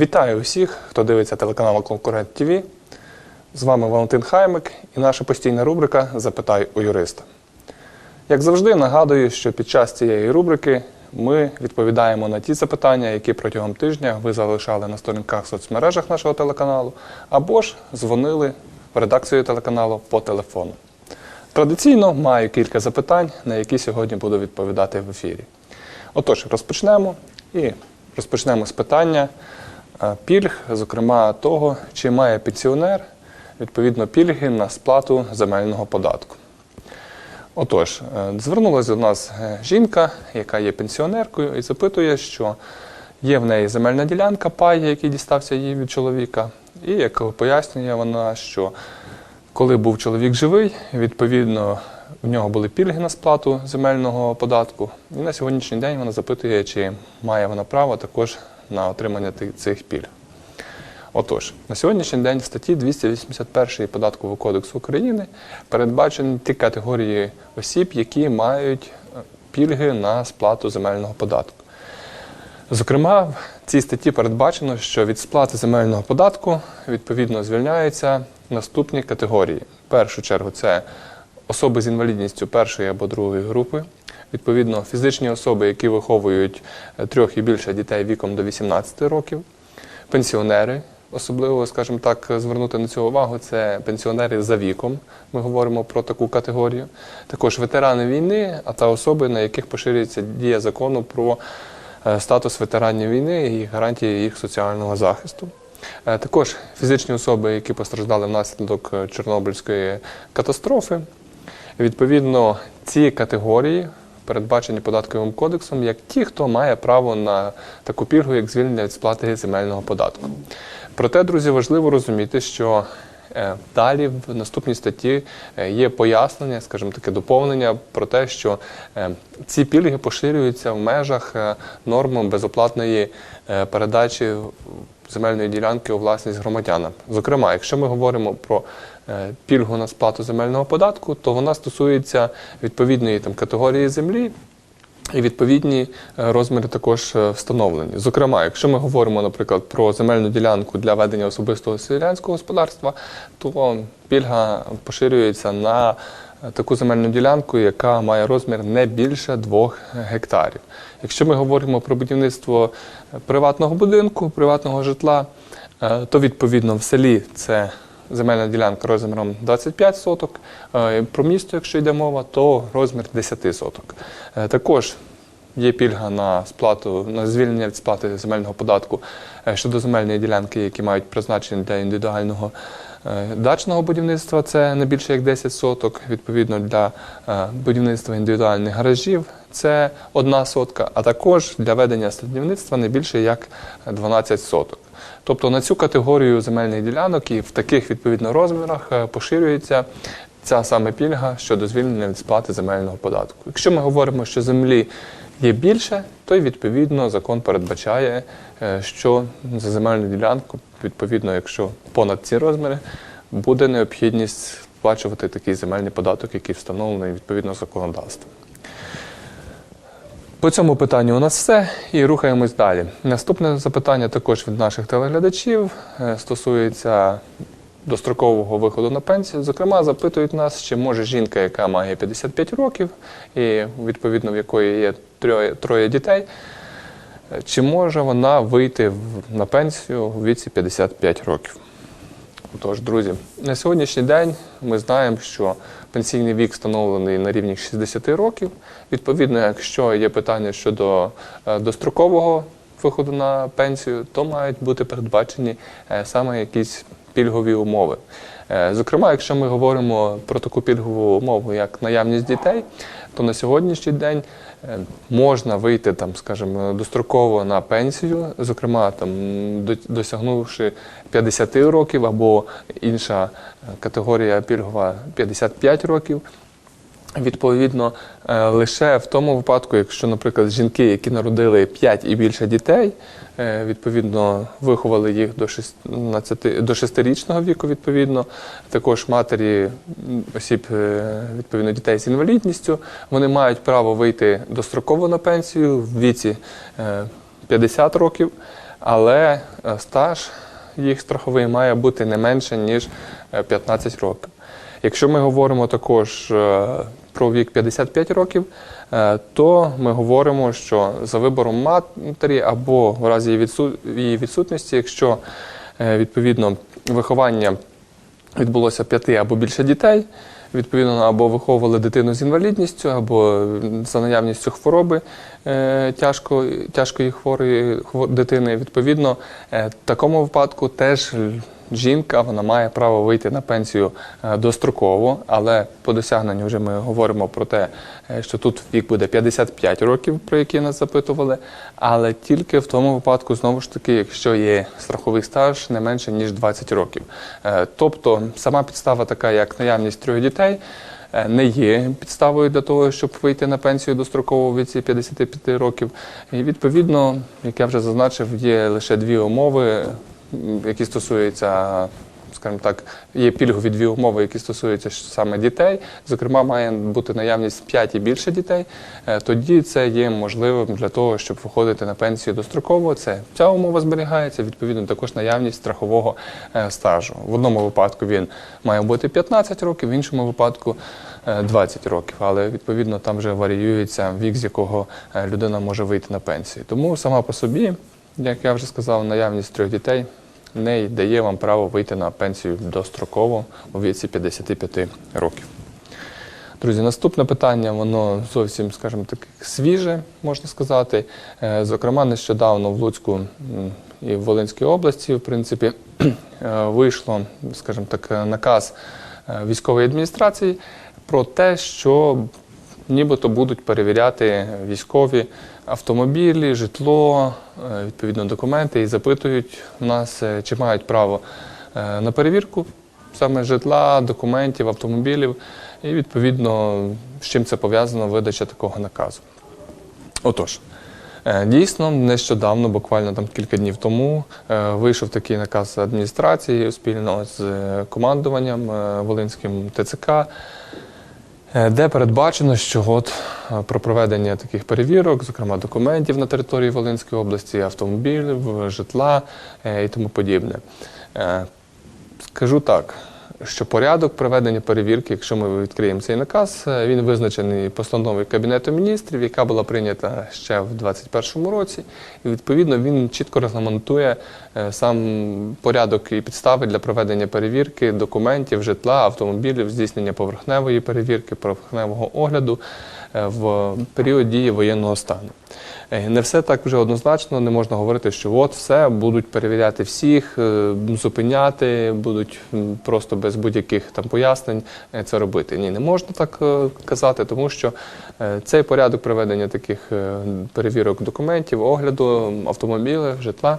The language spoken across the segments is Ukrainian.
Вітаю усіх, хто дивиться телеканал Конкурент ТВ. З вами Валентин Хаймик і наша постійна рубрика Запитай у юриста. Як завжди, нагадую, що під час цієї рубрики ми відповідаємо на ті запитання, які протягом тижня ви залишали на сторінках в соцмережах нашого телеканалу, або ж дзвонили в редакцію телеканалу по телефону. Традиційно маю кілька запитань, на які сьогодні буду відповідати в ефірі. Отож, розпочнемо і розпочнемо з питання пільг, зокрема того, чи має пенсіонер відповідно пільги на сплату земельного податку. Отож, е, звернулася до нас е, жінка, яка є пенсіонеркою, і запитує, що є в неї земельна ділянка, пай, який дістався їй від чоловіка, і як пояснює вона, що коли був чоловік живий, відповідно в нього були пільги на сплату земельного податку. І на сьогоднішній день вона запитує, чи має вона право також на отримання цих пільг. Отож, на сьогоднішній день в статті 281 Податкового кодексу України передбачені ті категорії осіб, які мають е, пільги на сплату земельного податку. Зокрема, в цій статті передбачено, що від сплати земельного податку відповідно звільняються наступні категорії. В першу чергу це особи з інвалідністю першої або другої групи, відповідно, фізичні особи, які виховують е, трьох і більше дітей віком до 18 років, пенсіонери. Особливо, скажімо так, звернути на цю увагу, це пенсіонери за віком. Ми говоримо про таку категорію. Також ветерани війни, а та особи, на яких поширюється дія закону про е, статус ветеранів війни і гарантії їх соціального захисту. Е, Також фізичні особи, які постраждали внаслідок Чорнобильської катастрофи. Відповідно, ці категорії передбачені податковим кодексом як ті, хто має право на таку пільгу, як звільнення від сплати земельного податку. Проте, друзі, важливо розуміти, що е, далі в наступній статті е, є пояснення, скажімо таке, доповнення про те, що е, ці пільги поширюються в межах норм безоплатної передачі земельної ділянки у власність громадянам. Зокрема, якщо ми говоримо про пільгу на сплату земельного податку, то вона стосується відповідної там категорії землі. І відповідні е, розміри також е, встановлені. Зокрема, якщо ми говоримо, наприклад, про земельну ділянку для ведення особистого селянського господарства, то пільга поширюється на е, таку земельну ділянку, яка має розмір не більше 2 гектарів. Якщо ми говоримо про будівництво е, приватного будинку, приватного житла, е, то відповідно в селі це земельна ділянка розміром 25 соток. Е, Про місто, якщо йде мова, то розмір 10 соток. Е, Також є пільга на сплату на звільнення від сплати земельного податку е, щодо земельної ділянки, які мають призначення для індивідуального дачного будівництва. Це не більше як 10 соток. Відповідно для будівництва індивідуальних гаражів це одна сотка, а також для ведення садівництва не більше як 12 соток. Тобто на цю категорію земельних ділянок і в таких відповідно розмірах е, поширюється ця саме пільга щодо звільнення від сплати земельного податку. Якщо ми говоримо, що землі є більше, то й відповідно закон передбачає, е, що за земельну ділянку, відповідно, якщо понад ці розміри, буде необхідність сплачувати такий земельний податок, який встановлений відповідно законодавством. По цьому питанню у нас все і рухаємось далі. Наступне запитання також від наших телеглядачів е, стосується дострокового виходу на пенсію. Зокрема, запитують нас, чи може жінка, яка має 55 років і відповідно в якої є троє, троє дітей, е, чи може вона вийти на пенсію у віці 55 років. Тож, друзі, на сьогоднішній день ми знаємо, що пенсійний вік встановлений на рівні 60 років. Відповідно, якщо є питання щодо е, дострокового виходу на пенсію, то мають бути передбачені е, саме якісь пільгові умови. Е, Зокрема, якщо ми говоримо про таку пільгову умову, як наявність дітей, то на сьогоднішній день е, можна вийти там, скажімо, достроково на пенсію, зокрема там досягнувши 50 років або інша е, категорія пільгова 55 років. Відповідно, е, лише в тому випадку, якщо, наприклад, жінки, які народили 5 і більше дітей, е, відповідно, виховали їх до 16, до 6-річного віку, відповідно, також матері осіб, е, відповідно, дітей з інвалідністю, вони мають право вийти достроково на пенсію в віці е, 50 років. але стаж їх страховий має бути не менше, ніж е, 15 років. Якщо ми говоримо також про вік 55 років, е, то ми говоримо, що за вибором матері або в разі її відсутності, якщо е, відповідно виховання відбулося п'яти або більше дітей. Відповідно, або виховували дитину з інвалідністю, або за наявністю хвороби е, тяжко, тяжкої хворої хво- дитини. Відповідно, в такому випадку теж жінка вона має право вийти на пенсію е, достроково, але по досягненню вже ми говоримо про те, е, що тут вік буде 55 років, про які нас запитували, але тільки в тому випадку, знову ж таки, якщо є страховий стаж не менше ніж 20 років. Е, Тобто сама підстава така, як наявність трьох дітей. Не є підставою для того, щоб вийти на пенсію достроково в віці 55 років. І відповідно, як я вже зазначив, є лише дві умови, які стосуються, скажімо так, є пільгові дві умови, які стосуються саме дітей. Зокрема, має бути наявність 5 і більше дітей. Е, Тоді це є можливим для того, щоб виходити на пенсію достроково. Це ця умова зберігається. Відповідно, також наявність страхового е, стажу. В одному випадку він має бути 15 років, в іншому випадку е, 20 років. Але відповідно там вже варіюється вік, з якого е, людина може вийти на пенсію. Тому сама по собі, як я вже сказав, наявність трьох дітей не дає вам право вийти на пенсію достроково у віці 55 років. Друзі, наступне питання, воно зовсім, скажімо так, свіже, можна сказати. Е, Зокрема, нещодавно в Луцьку і в Волинській області, в принципі, е, вийшло, скажімо так, е, наказ військової адміністрації про те, що нібито будуть перевіряти військові автомобілі, житло, е, відповідно документи і запитують в нас, е, чи мають право е, на перевірку саме житла, документів, автомобілів, і відповідно з чим це пов'язано видача такого наказу. Отож, дійсно, нещодавно, буквально там кілька днів тому, вийшов такий наказ адміністрації спільно з командуванням Волинським ТЦК, де передбачено, що от е, про проведення таких перевірок, зокрема документів на території Волинської області, автомобілів, житла е, і тому подібне. Е, Скажу так, що порядок проведення перевірки, якщо ми відкриємо цей наказ, е, він визначений постановою Кабінету міністрів, яка була прийнята ще в 2021 році. І відповідно він чітко регламентує е, сам порядок і підстави для проведення перевірки документів, житла, автомобілів, здійснення поверхневої перевірки, поверхневого огляду е, в період дії воєнного стану. Е, Не все так вже однозначно, не можна говорити, що от все будуть перевіряти всіх, е, зупиняти, будуть просто без будь-яких там пояснень е, це робити. Ні, не можна так казати, тому що цей порядок проведення таких перевірок документів, огляду автомобілів, житла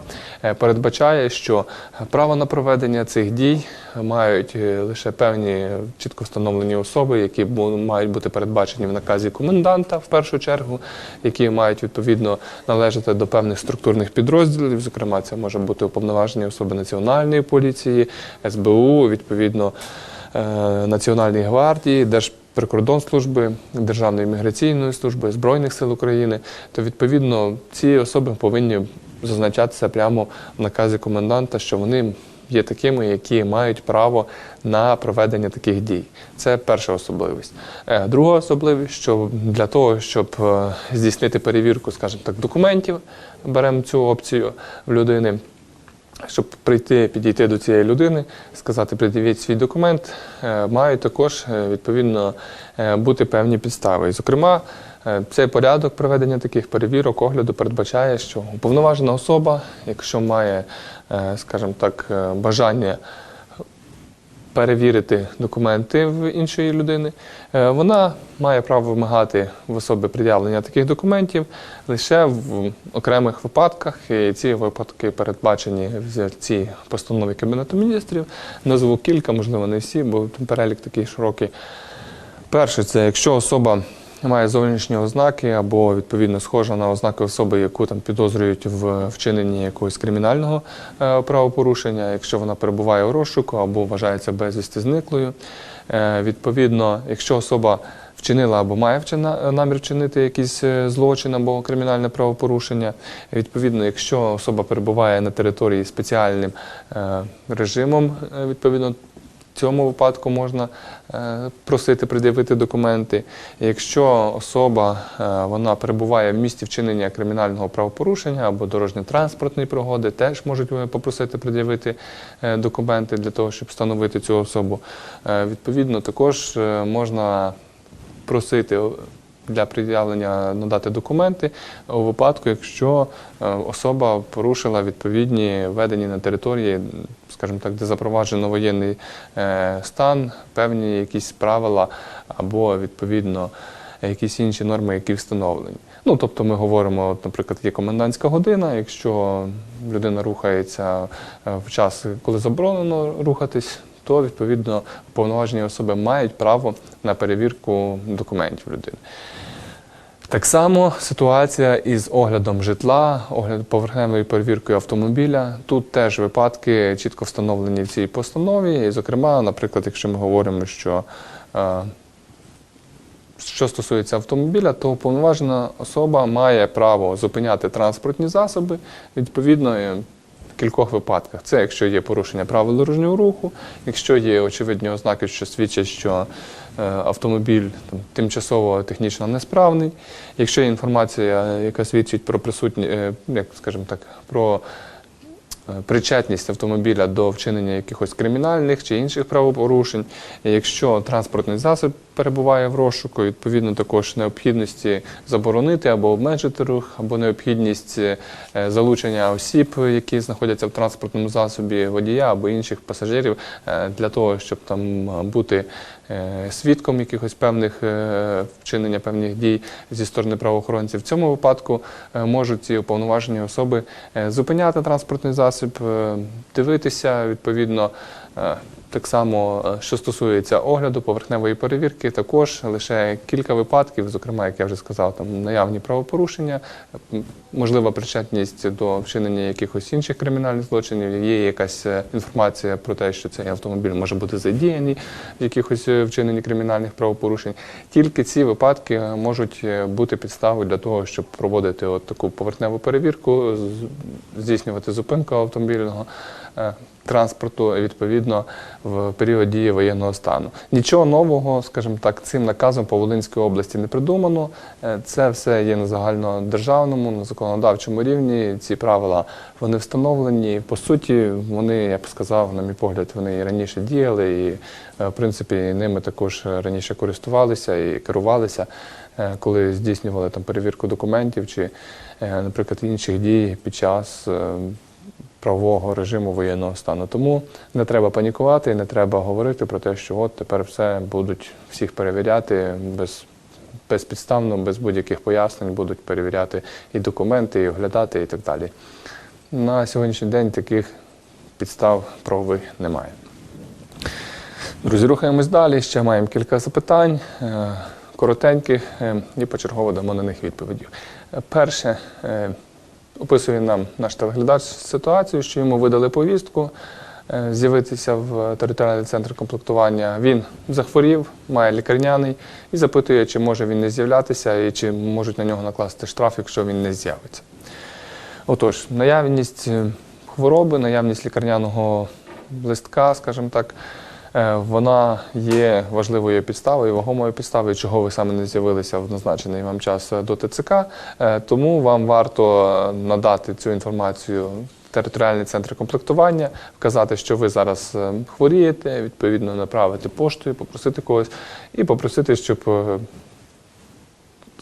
передбачає, що право на проведення цих дій мають лише певні чітко встановлені особи, які мають бути передбачені в наказі коменданта в першу чергу, які мають відповідно належати до певних структурних підрозділів. Зокрема, це може бути уповноважені особи Національної поліції, СБУ, відповідно е, Національної гвардії, Держприкордонслужби, Державної міграційної служби, Збройних сил України. То відповідно ці особи повинні зазначатися прямо в наказі коменданта, що вони є такими, які мають право на проведення таких дій. Це перша особливість. Е, Друга особливість, що для того, щоб е, здійснити перевірку, скажімо так, документів, беремо цю опцію в людини. Щоб прийти, підійти до цієї людини, сказати, придивіть свій документ, е, мають також відповідно бути певні підстави. І, зокрема, цей порядок проведення таких перевірок, огляду передбачає, що уповноважена особа, якщо має, е, скажімо так, е, бажання перевірити документи в іншої людини, е, вона має право вимагати в особи пред'явлення таких документів лише в окремих випадках. І ці випадки передбачені в цій постанові Кабінету міністрів. Назву кілька, можливо, не всі, бо перелік такий широкий. Перше, це якщо особа має зовнішні ознаки або відповідно схожа на ознаки особи, яку там підозрюють в вчиненні якогось кримінального е, правопорушення, якщо вона перебуває у розшуку або вважається безвісти зниклою. Е, відповідно, якщо особа вчинила або має вчина, намір вчинити якийсь е, злочин або кримінальне правопорушення. Відповідно, якщо особа перебуває на території спеціальним е, режимом, е, відповідно. Цьому випадку можна е, просити пред'явити документи. Якщо особа е, вона перебуває в місті вчинення кримінального правопорушення або дорожньо-транспортної пригоди, теж можуть е, попросити пред'явити документи для того, щоб встановити цю особу. Відповідно, також можна просити для пред'явлення надати документи у випадку, якщо е, особа порушила відповідні введені на території, скажімо так, де запроваджено воєнний е, стан, певні якісь правила або відповідно якісь інші норми, які встановлені. Ну, тобто ми говоримо, наприклад, є комендантська година, якщо людина рухається е, в час, коли заборонено рухатись, то відповідно повноважені особи мають право на перевірку документів людини. Так само ситуація із оглядом житла, огляд поверхневою перевіркою автомобіля. Тут теж випадки чітко встановлені в цій постанові. І, зокрема, наприклад, якщо ми говоримо, що е, що стосується автомобіля, то уповноважена особа має право зупиняти транспортні засоби відповідно в кількох випадках. Це якщо є порушення правил дорожнього руху, якщо є очевидні ознаки, що свідчать, що е, автомобіль там, тимчасово технічно несправний, якщо є інформація, яка свідчить про присутні, е, як скажімо так, про причетність автомобіля до вчинення якихось кримінальних чи інших правопорушень. Якщо транспортний засіб перебуває в розшуку, відповідно також необхідності заборонити або обмежити рух, або необхідність е, залучення осіб, які знаходяться в транспортному засобі водія або інших пасажирів, е, для того, щоб там е, бути е, свідком якихось певних е, вчинення певних дій зі сторони правоохоронців. В цьому випадку е, можуть ці уповноважені особи е, зупиняти транспортний засіб, е, дивитися відповідно. Е, Так само, е, що стосується огляду, поверхневої перевірки, також лише кілька випадків, зокрема, як я вже сказав, там наявні правопорушення, можлива причетність до вчинення якихось інших кримінальних злочинів. Є якась е, інформація про те, що цей автомобіль може бути задіяний в якихось вчиненні кримінальних правопорушень. Тільки ці випадки можуть бути підставою для того, щоб проводити от таку поверхневу перевірку, здійснювати зупинку автомобільного транспорту відповідно в період дії воєнного стану. Нічого нового, скажімо так, цим наказом по Волинській області не придумано. Е, Це все є на загальнодержавному, на законодавчому рівні. Ці правила вони встановлені. По суті, вони, я б сказав, на мій погляд, вони і раніше діяли, і е, в принципі ними також раніше користувалися і керувалися, е, коли здійснювали там перевірку документів чи, наприклад, інших дій під час. Правового режиму воєнного стану. Тому не треба панікувати, не треба говорити про те, що от тепер все будуть всіх перевіряти без, безпідставно, без будь-яких пояснень, будуть перевіряти і документи, і оглядати, і так далі. На сьогоднішній день таких підстав правових немає. Друзі, рухаємось далі. Ще маємо кілька запитань, е, коротеньких, е, і почергово дамо на них відповіді. Е, Перше, описує нам наш телеглядач ситуацію, що йому видали повістку е, з'явитися в територіальний центр комплектування. Він захворів, має лікарняний і запитує, чи може він не з'являтися і чи можуть на нього накласти штраф, якщо він не з'явиться. Отож, наявність е, хвороби, наявність лікарняного листка, скажімо так, вона є важливою підставою, вагомою підставою, чого ви саме не з'явилися в назначений вам час до ТЦК. Е, Тому вам варто е, надати цю інформацію в територіальний центр комплектування, вказати, що ви зараз е, хворієте, відповідно направити поштою, попросити когось і попросити, щоб е,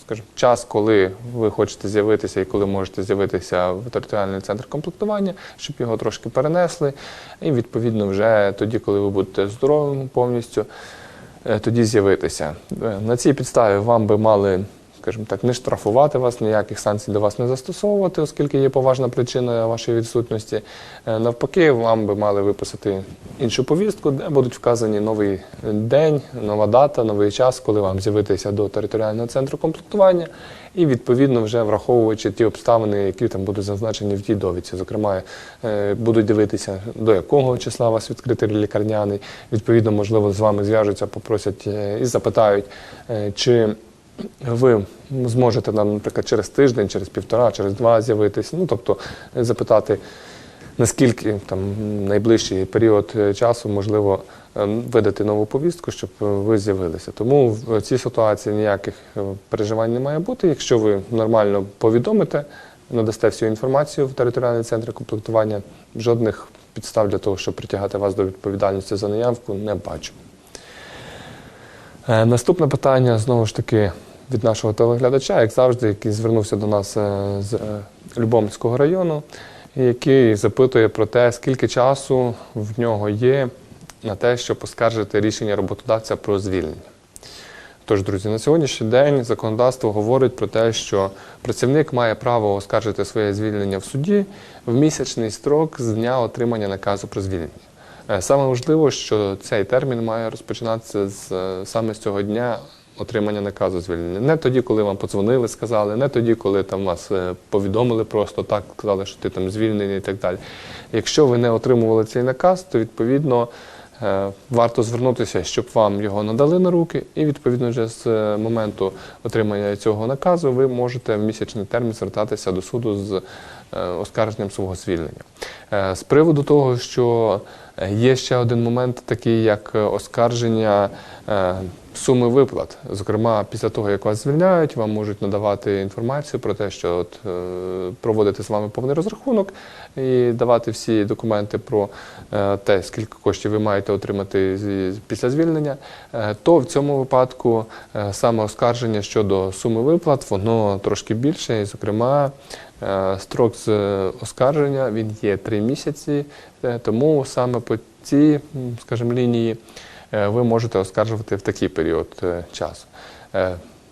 скажімо, час, коли ви хочете з'явитися і коли можете з'явитися в територіальний центр комплектування, щоб його трошки перенесли. І відповідно вже тоді, коли ви будете здоровим повністю, е, тоді з'явитися. Е, На цій підставі вам би мали скажімо так, не штрафувати вас, ніяких санкцій до вас не застосовувати, оскільки є поважна причина вашої відсутності. Е, Навпаки, вам би мали виписати іншу повістку, де будуть вказані новий день, нова дата, новий час, коли вам з'явитися до територіального центру комплектування, і відповідно вже враховуючи ті обставини, які там будуть зазначені в тій довідці. Зокрема, е, будуть дивитися, до якого числа вас відкритий лікарняний. Відповідно, можливо, з вами зв'яжуться, попросять е, і запитають, чи ви зможете нам, наприклад, через тиждень, через півтора, через два з'явитися. Ну, тобто е, запитати, наскільки там найближчий період е, часу можливо е, видати нову повістку, щоб ви з'явилися. Тому в цій ситуації ніяких переживань не має бути. Якщо ви нормально повідомите, надасте всю інформацію в територіальний центр комплектування, жодних підстав для того, щоб притягати вас до відповідальності за наявку, не бачу. Наступне питання знову ж таки від нашого телеглядача, як завжди, який звернувся до нас е, з е, Любомльського району, який запитує про те, скільки часу в нього є на те, щоб оскаржити рішення роботодавця про звільнення. Тож, друзі, на сьогоднішній день законодавство говорить про те, що працівник має право оскаржити своє звільнення в суді в місячний строк з дня отримання наказу про звільнення. Е, Саме важливо, що цей термін має розпочинатися з саме з цього дня отримання наказу звільнення. Не тоді, коли вам подзвонили, сказали, не тоді, коли там вас е, повідомили просто так, сказали, що ти там звільнений і так далі. Якщо ви не отримували цей наказ, то відповідно. Е, Варто звернутися, щоб вам його надали на руки, і відповідно вже з е, моменту отримання цього наказу ви можете в місячний термін звертатися до суду з оскарженням свого звільнення. З приводу того, що є ще один момент, такий як е, оскарження е, суми виплат. Зокрема, після того, як вас звільняють, вам можуть надавати інформацію про те, що от, е, проводити з вами повний розрахунок і давати всі документи про е, те, скільки коштів ви маєте отримати після звільнення, е, то в цьому випадку е, саме оскарження щодо суми виплат, воно трошки більше. І, зокрема, е, строк з е, оскарження він є три місяці, е, тому саме по цій, скажімо, лінії е, ви можете оскаржувати в такий період е, часу.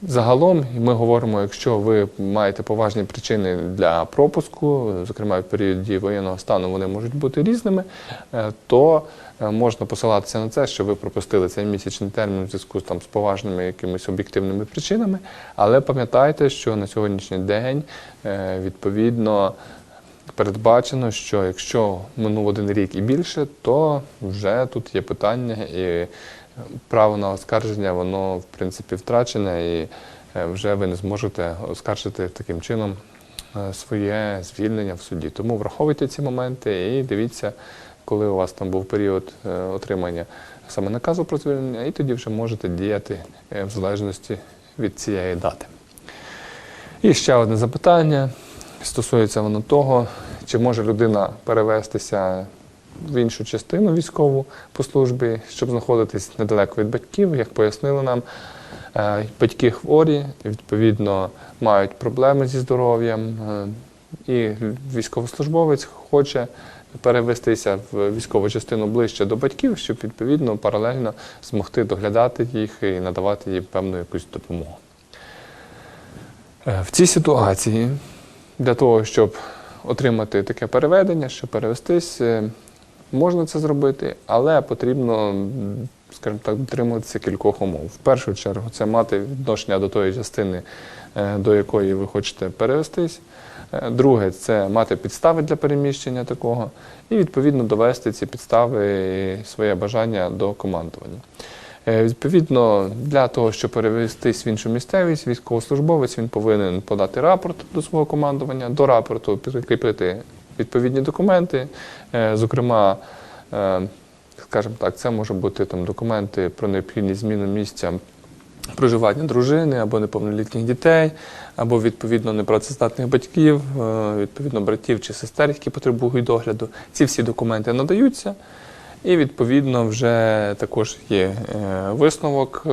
Загалом ми говоримо, якщо ви маєте поважні причини для пропуску, зокрема в період дії воєнного стану, вони можуть бути різними, е, то е, можна посилатися на це, що ви пропустили цей місячний термін в зв'язку там з поважними якимись об'єктивними причинами. Але пам'ятайте, що на сьогоднішній день е, відповідно передбачено, що якщо минув один рік і більше, то вже тут є питання, і право на оскарження, воно в принципі втрачене, і е, вже ви не зможете оскаржити таким чином е, своє звільнення в суді. Тому враховуйте ці моменти і дивіться, коли у вас там був період е, отримання саме наказу про звільнення, і тоді вже можете діяти в залежності від цієї дати. І ще одне запитання. Стосується воно того, чи може людина перевестися в іншу частину військову по службі, щоб знаходитись недалеко від батьків, як пояснили нам. Е, Батьки хворі, відповідно, мають проблеми зі здоров'ям, е, і військовослужбовець хоче перевестися в військову частину ближче до батьків, щоб відповідно паралельно змогти доглядати їх і надавати їм певну якусь допомогу. Е, В цій ситуації для того, щоб отримати таке переведення, щоб перевестись, можна це зробити, але потрібно, скажімо так, дотримуватися кількох умов. В першу чергу, це мати відношення до тої частини, е, до якої ви хочете перевестись. Е, Друге, це мати підстави для переміщення такого, і відповідно довести ці підстави і своє бажання до командування. Е, Відповідно, для того, щоб перевестись в іншу місцевість, військовослужбовець він повинен подати рапорт до свого командування, до рапорту прикріпити відповідні документи. Е, Зокрема, е, скажімо так, це може бути там документи про необхідність зміни місця проживання дружини або неповнолітніх дітей, або відповідно непрацездатних батьків, е, відповідно братів чи сестер, які потребують догляду. Ці всі документи надаються. І відповідно вже також є висновок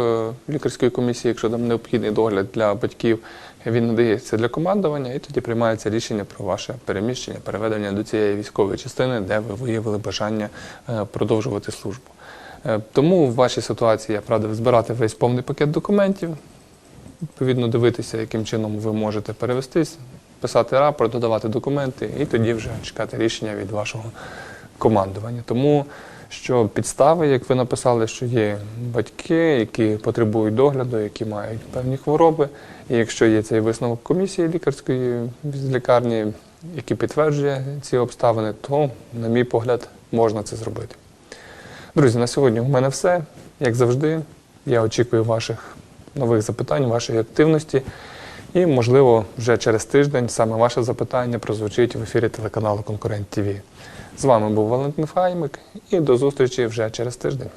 лікарської комісії, якщо там необхідний догляд для батьків, він надається для командування, і тоді приймається рішення про ваше переміщення, переведення до цієї військової частини, де ви виявили бажання е, продовжувати службу. Е, Тому в вашій ситуації я радив збирати весь повний пакет документів, відповідно дивитися, яким чином ви можете перевестись, писати рапорт, додавати документи і тоді вже чекати рішення від вашого командування. Тому що підстави, як ви написали, що є батьки, які потребують догляду, які мають певні хвороби. І якщо є цей висновок комісії лікарської з лікарні, який підтверджує ці обставини, то, на мій погляд, можна це зробити. Друзі, на сьогодні у мене все. Як завжди, я очікую ваших нових запитань, вашої активності. І, можливо, вже через тиждень саме ваше запитання прозвучить в ефірі телеканалу Конкурент ТВ. З вами був Валентин Файмик і до зустрічі вже через тиждень.